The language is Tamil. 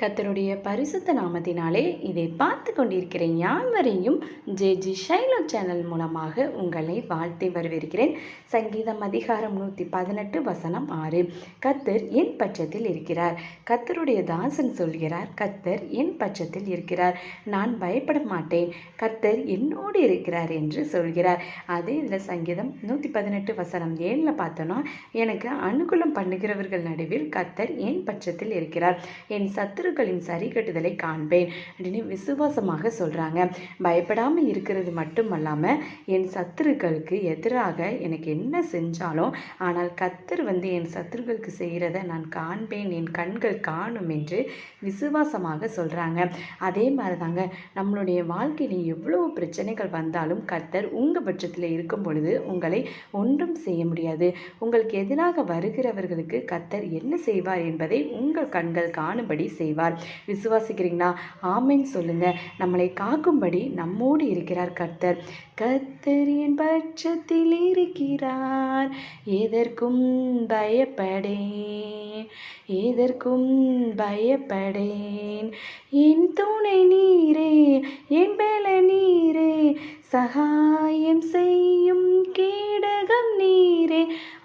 கர்த்தருடைய பரிசுத்த நாமத்தினாலே இதை பார்த்து கொண்டிருக்கிற யாவரையும் ஜே ஜி ஷைலோ சேனல் மூலமாக உங்களை வாழ்த்தி வரவேற்கிறேன். சங்கீதம் அதிகாரம் நூற்றி பதினெட்டு வசனம் ஆறு. கத்தர் என் பட்சத்தில் இருக்கிறார். கத்தருடைய தாசன் சொல்கிறார் கத்தர் என் பட்சத்தில் இருக்கிறார். நான் பயப்பட மாட்டேன். கர்த்தர் என்னோடு இருக்கிறார் என்று சொல்கிறார். அதே இதில் சங்கீதம் நூற்றி பதினெட்டு வசனம் ஏழில் பார்த்தோன்னா எனக்கு அனுகூலம் பண்ணுகிறவர்கள் நடுவில் கத்தர் என் பட்சத்தில் இருக்கிறார். என் சத்துருக்களின் சரி கட்டுதலை காண்பேன் அப்படின்னு விசுவாசமாக சொல்கிறாங்க பயப்படாமல் இருக்கிறது மட்டுமல்லாமல் என் சத்துருக்களுக்கு எதிராக எனக்கு என்ன செஞ்சாலும் ஆனால் கத்தர் வந்து என் சத்துருக்களுக்கு செய்கிறத நான் காண்பேன் என் கண்கள் காணும் என்று விசுவாசமாக சொல்கிறாங்க அதே மாதிரி தாங்க நம்மளுடைய வாழ்க்கையில் எவ்வளவு பிரச்சனைகள் வந்தாலும் கத்தர் உங்கள் பட்சத்தில் இருக்கும் பொழுது உங்களை ஒன்றும் செய்ய முடியாது. உங்களுக்கு எதிராக வருகிறவர்களுக்கு கத்தர் என்ன செய்வார் என்பதை உங்கள் கண்கள் காணும்படி செய்வார். விசுவாசிக்கிறீங்களா? ஆமைன்னு சொல்லுங்க. நம்மளை காக்கும்படி நம்மோடு இருக்கிறார் கர்த்தர். கர்த்தர் என் பட்சத்தில் இருக்கிறார். எதற்கும் பயப்படேன். எதற்கும் பயப்படேன். என் துணை நீரே என் பல நீரே சகாயம் செய்யும்